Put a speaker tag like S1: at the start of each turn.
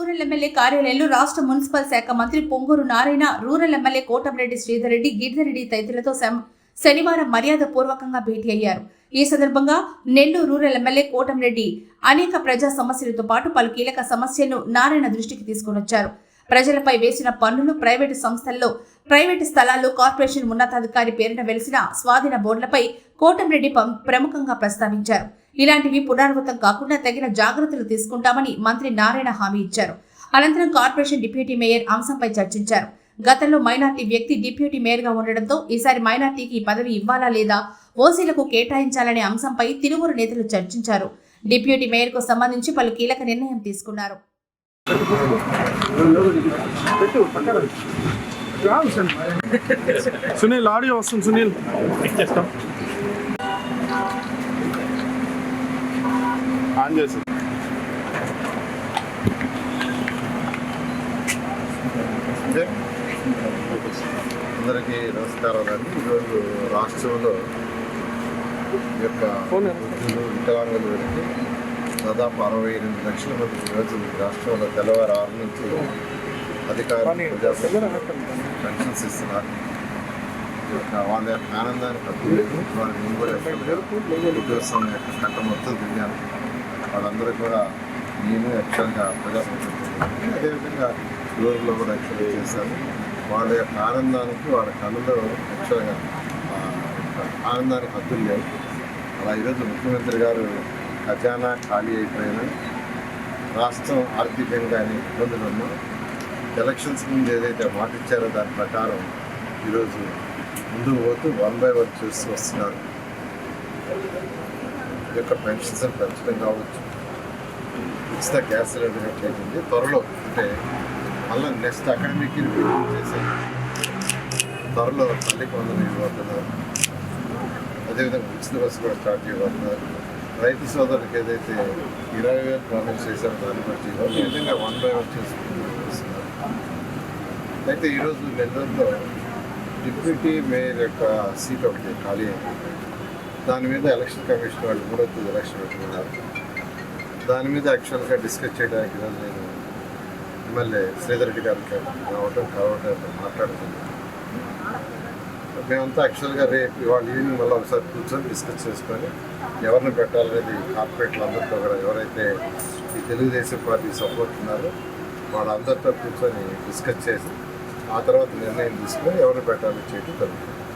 S1: Rural MLA కార్యాలయంలో రాష్ట్ర municipal శాఖ మంత్రి పొంగూరు నారాయణ రూరల్ ఎమ్మెల్యే కోటంరెడ్డి శ్రీధర్ రెడ్డి గిరిధరెడ్డి తదితరులతో శనివారం మర్యాద పూర్వకంగా భేటీ అయ్యారు. ఈ సందర్భంగా నెల్లూరు రూరల్ ఎమ్మెల్యే కోటంరెడ్డి అనేక ప్రజా సమస్యలతో పాటు పలు కీలక సమస్యలను నారాయణ దృష్టికి తీసుకొనొచ్చారు ప్రజలపై వేసిన పన్నులు ప్రైవేటు సంస్థల్లో ప్రైవేటు స్థలాల్లో కార్పొరేషన్ ఉన్నతాధికారి పేరున వెలిసిన స్వాధీన బోర్డులపై కోటంరెడ్డి ప్రముఖంగా ప్రస్తావించారు. ఇలాంటివి పునరావృతం కాకుండా తగిన జాగ్రత్తలు తీసుకుంటామని మంత్రి నారాయణ హామీ ఇచ్చారు. అనంతరం కార్పొరేషన్ డిప్యూటీ మేయర్ అంశంపై చర్చించారు. గతంలో మైనార్టీ వ్యక్తి డిప్యూటీ మేయర్గా ఉండడంతో ఈసారి మైనార్టీకి ఈ పదవి ఇవ్వాలా లేదా ఓసీలకు కేటాయించాలనే అంశంపై తిరువురు నేతలు చర్చించారు. డిప్యూటీ మేయర్కు సంబంధించి పలు కీలక నిర్ణయం తీసుకున్నారు.
S2: సునీల్ ఆడియో వస్తుంది సునీల్. ఆన్ చేసి.
S3: అందరికీ నమస్కారం అండి. ఈరోజు రాష్ట్రంలో ఈ యొక్క వృద్ధులు వికలాంగులు వెళ్తే దాదాపు అరవై ఎనిమిది లక్షల మంది ఈరోజు రాష్ట్రంలో తెల్లవారు ఆరు నుంచి అధికారులు పెన్షన్స్ ఇస్తున్నారు. ఈ యొక్క వాళ్ళ యొక్క ఆనందానికి హక్కు లేదు వాళ్ళ నేను కూడా ఉద్యోగం యొక్క కట్ట మొత్తం తిరిగాను వాళ్ళందరూ కూడా నేను యాక్చువల్గా ప్రజాప్రతినిధులు అదేవిధంగా ఊరిలో కూడా యాక్చువల్గా చేశాను వాళ్ళ యొక్క ఆనందానికి వాళ్ళ కళ్ళలో యాక్చువల్గా ఆనందానికి హద్దులు లేవు. అలా ఈరోజు ముఖ్యమంత్రి గారు ఖజానా ఖాళీ అయిపోయిన రాష్ట్రం ఆర్థికంగా ఇబ్బందులు ఉన్నా ఎలక్షన్స్ ముందు ఏదైతే మాట ఇచ్చారో దాని ప్రకారం ఈరోజు ముందుకు పోతూ వన్ బై వన్ చూస్తూ వస్తున్నారు. యొక్క పెన్షన్స్ పెంచడం కావచ్చు. ఉచిత గ్యాస్ సిలిండర్ చేసింది త్వరలో అంటే మళ్ళీ నెక్స్ట్ అకాడమిక్ చేసే త్వరలో తల్లికి వందలు ఇవ్వబోతున్నారు. అదేవిధంగా ఉచిత బస్సు కూడా స్టార్ట్ చేయబోతున్నారు. రైతు సోదరులకు ఏదైతే ఇరవై వేలు ప్రామిస్ చేశారో దాన్ని బట్టి ఇవ్వాలి ఈ విధంగా వన్ బై వన్ చేసుకుంటూ అయితే ఈరోజు నెల్లూరులో డిప్యూటీ మేయర్ యొక్క సీట్ ఒకటి ఖాళీ అయింది. దాని మీద ఎలక్షన్ కమిషన్ వాళ్ళు కూడా ఎలక్షన్ పెట్టుకున్నారు. దాని మీద యాక్చువల్గా డిస్కస్ చేయడానికి నేను ఎమ్మెల్యే శ్రీధర్ రెడ్డి గారికి రావటం కలవటం మాట్లాడుతున్నాను. మేమంతా యాక్చువల్గా రేపు ఇవాళ ఈవినింగ్ మళ్ళీ ఒకసారి కూర్చొని డిస్కస్ చేసుకొని ఎవరిని పెట్టాలనేది కార్పొరేట్లు అందరితో కూడా ఎవరైతే ఈ తెలుగుదేశం పార్టీ సపోర్ట్ ఉన్నారో వాళ్ళందరితో కూర్చొని డిస్కస్ చేసి ఆ తర్వాత నిర్ణయం తీసుకొని ఎవరిని పెట్టాలని చేయడం జరుగుతుంది.